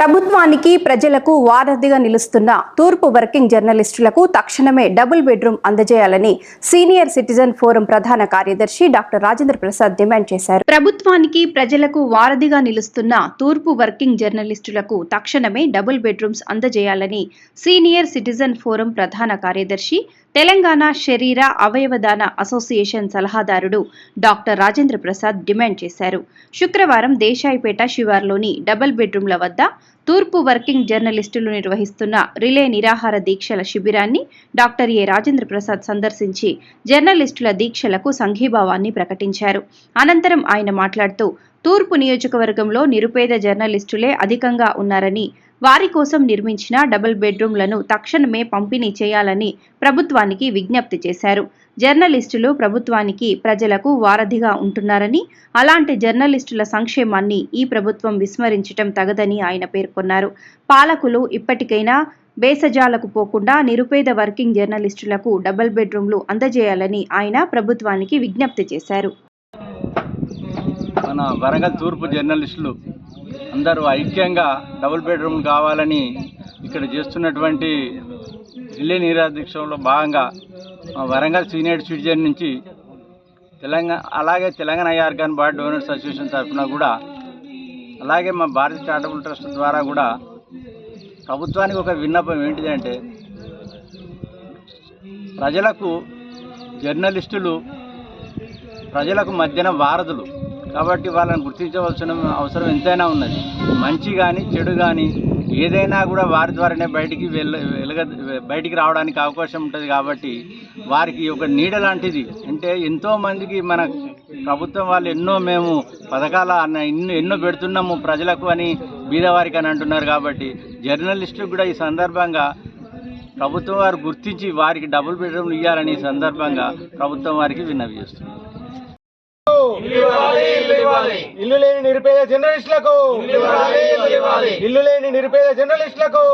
ప్రభుత్వానికి ప్రజలకు వారధిగా నిలుస్తున్న తూర్పు వర్కింగ్ జర్నలిస్టులకు తక్షణమే డబుల్ బెడ్రూమ్ అందజేయాలని సీనియర్ సిటిజన్ ఫోరం ప్రధాన కార్యదర్శి డాక్టర్ రాజేంద్ర ప్రసాద్ డిమాండ్ చేశారు. ప్రభుత్వానికి ప్రజలకు వారధిగా నిలుస్తున్న తూర్పు వర్కింగ్ జర్నలిస్టులకు తక్షణమే డబుల్ బెడ్రూమ్స్ అందజేయాలని సీనియర్ సిటిజన్ ఫోరం ప్రధాన కార్యదర్శి తెలంగాణ శరీర అవయవదాన అసోసియేషన్ సలహాదారుడు డాక్టర్ రాజేంద్ర ప్రసాద్ డిమాండ్ చేశారు. శుక్రవారం దేశాయిపేట శివార్లోని డబుల్ బెడ్రూమ్ల వద్ద తూర్పు వర్కింగ్ జర్నలిస్టులు నిర్వహిస్తున్న రిలే నిరాహార దీక్షల శిబిరాన్ని డాక్టర్ ఏ రాజేంద్ర ప్రసాద్ సందర్శించి జర్నలిస్టుల దీక్షలకు సంఘీభావాన్ని ప్రకటించారు. అనంతరం ఆయన మాట్లాడుతూ తూర్పు నియోజకవర్గంలో నిరుపేద జర్నలిస్టులే అధికంగా ఉన్నారని వారి కోసం నిర్మించిన డబుల్ బెడ్రూమ్లను తక్షణమే పంపిణీ చేయాలని ప్రభుత్వానికి విజ్ఞప్తి చేశారు. జర్నలిస్టులు ప్రభుత్వానికి ప్రజలకు వారధిగా ఉంటున్నారని అలాంటి జర్నలిస్టుల సంక్షేమాన్ని ఈ ప్రభుత్వం విస్మరించటం తగదని ఆయన పేర్కొన్నారు. పాలకులు ఇప్పటికైనా బేసజాలకు పోకుండా నిరుపేద వర్కింగ్ జర్నలిస్టులకు డబుల్ బెడ్రూమ్లు అందజేయాలని ఆయన ప్రభుత్వానికి విజ్ఞప్తి చేశారు. మన వరంగల్ తూర్పు జర్నలిస్టులు అందరూ ఐక్యంగా డబుల్ బెడ్రూమ్ కావాలని ఇక్కడ చేస్తున్నటువంటి ఢిల్లీ నిరాదీక్షలో భాగంగా వరంగల్ సీనియర్ సిటిజన్ నుంచి తెలంగాణ అలాగే తెలంగాణ ఐఆర్గాన్ బార్ డోనర్స్ అసోసియేషన్ తరఫున కూడా అలాగే మా భారత చారిటబుల్ ట్రస్ట్ ద్వారా కూడా ప్రభుత్వానికి ఒక విన్నపం ఏంటిదంటే ప్రజలకు జర్నలిస్టులు ప్రజలకు మధ్యన వారధులు కాబట్టి వాళ్ళని గుర్తించవలసిన అవసరం ఎంతైనా ఉన్నది. మంచి కానీ చెడు కానీ ఏదైనా కూడా వారి ద్వారానే బయటికి వెళ్ళ వెలగ బయటికి రావడానికి అవకాశం ఉంటుంది కాబట్టి వారికి ఒక నీడ లాంటిది. అంటే ఎంతోమందికి మన ప్రభుత్వం వాళ్ళు ఎన్నో మేము పథకాల అన్న ఎన్నో ఎన్నో పెడుతున్నాము ప్రజలకు అని బీదవారికి అని అంటున్నారు కాబట్టి జర్నలిస్టులు కూడా ఈ సందర్భంగా ప్రభుత్వం వారు గుర్తించి వారికి డబుల్ బెడ్రూమ్లు ఇవ్వాలని ఈ సందర్భంగా ప్రభుత్వం వారికి విన్నవి చేస్తుంది ఇల్లు లేని నిరుపేద జర్నలిస్టులకు. ఇల్లు లేని నిరుపేద జర్నలిస్టులకు.